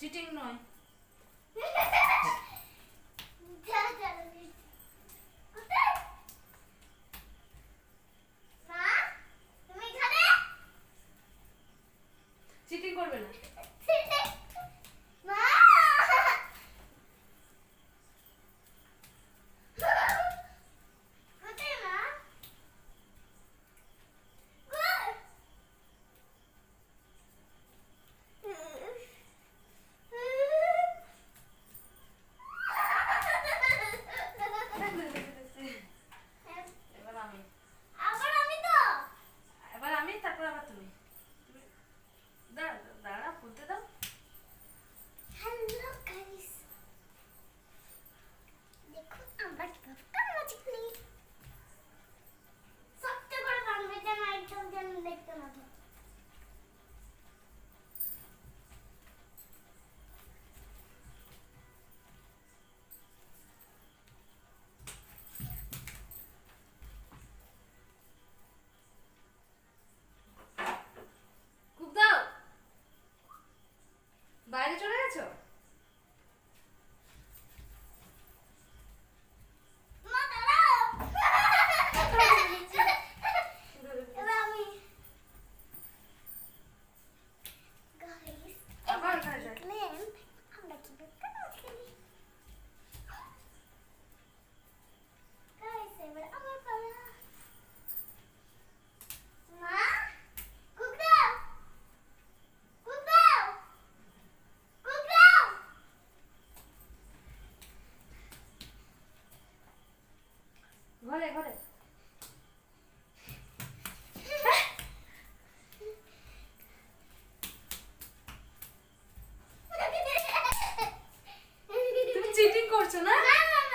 Cheating নয়। muchacho. ঘরে ঘরে। হ্যাঁ। তুমি চিটিং করছ না? হ্যাঁ, হ্যাঁ,